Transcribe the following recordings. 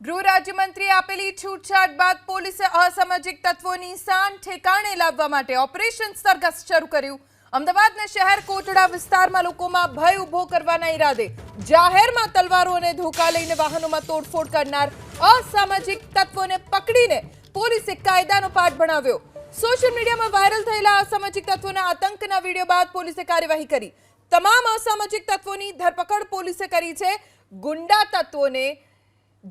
ગૃહ રાજ્યમંત્રીએ આપેલી છૂટછાટ બાદ પોલીસે અસામાજિક તત્વોની શાન ઠેકાણે લાવવા માટે ઓપરેશન સરઘસ શરૂ કર્યું. અમદાવાદના શહેર કોટડા વિસ્તારમાં લોકોમાં ભય ઊભો કરવાના ઈરાદે જાહેરમાં તલવારો અને ધોકા લઈને વાહનોમાં તોડફોડ કરનાર અસામાજિક તત્વોને પકડીને પોલીસે કાયદાનો પાઠ ભણાવ્યો. સોશિયલ મીડિયામાં વાયરલ થયેલા અસામાજિક તત્વોના આતંકના વીડિયો બાદ પોલીસે કાર્યવાહી કરી. તમામ અસામાજિક તત્વોની ધરપકડ પોલીસે કરી છે. ગુંડા તત્વોને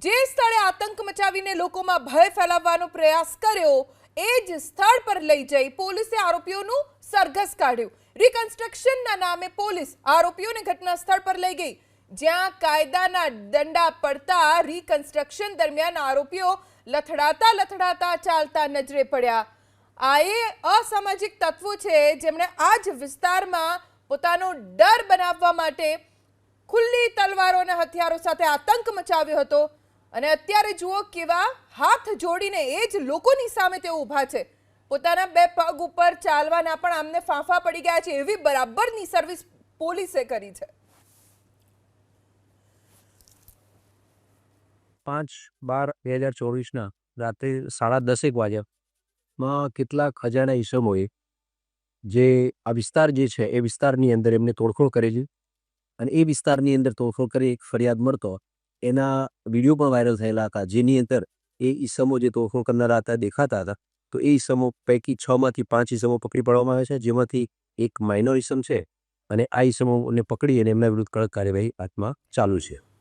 જે સ્થળે આતંક મચાવીને લોકોમાં ભય ફેલાવવાનો પ્રયાસ કર્યો, એ જ સ્થળ પર લઈ જઈ પોલીસે આરોપીઓનું સરઘસ કાઢ્યું. રિકન્સ્ટ્રક્શનના નામે પોલીસ આરોપીઓને ઘટના સ્થળ પર લઈ ગઈ. જ્યાં કાયદાના દંડા પડતા રિકન્સ્ટ્રક્શન દરમિયાન આરોપીઓ લથડાતા લથડાતા ચાલતા નજરે પડ્યા. આ એ અસામાજિક તત્વો છે, જેમણે આ જ વિસ્તારમાં પોતાનો ડર બનાવવા માટે ખુલ્લી તલવારો અને હથિયારો સાથે આતંક મચાવ્યો હતો. અને અત્યારે જુઓ કેવા હાથ જોડીને એ જ લોકોની સામે તેઓ ઊભા છે. પોતાના બે પગ ઉપર ચાલવાના પણ આમને ફાંફા પડી ગયા છે એવી બરાબરની સર્વિસ પોલીસે કરી છે. પાંચ બાર બે હજાર ચોવીસના રાત્રે સાડા દસેક વાગ્યામાં કેટલાક હજારના ઈસમોએ જે આ વિસ્તાર જે છે એ વિસ્તારની અંદર એમને તોડફોડ કરેલી અને એ વિસ્તારની અંદર તોડફોડ કરી એક ફરિયાદ મળતો એના વીડિયો પણ વાયરલ થયેલા હતા, જેની અંદર એ ઈસમો જે તોફો કરનારા હતા, દેખાતા હતા. તો એ ઈસમો પૈકી છમાંથી પાંચ ઈસમો પકડી પાડવામાં આવે છે, જેમાંથી એક માઇનોર ઈસમ છે અને આ ઈસમોને પકડી અને એમના વિરુદ્ધ કડક કાર્યવાહી હાથમાં ચાલુ છે.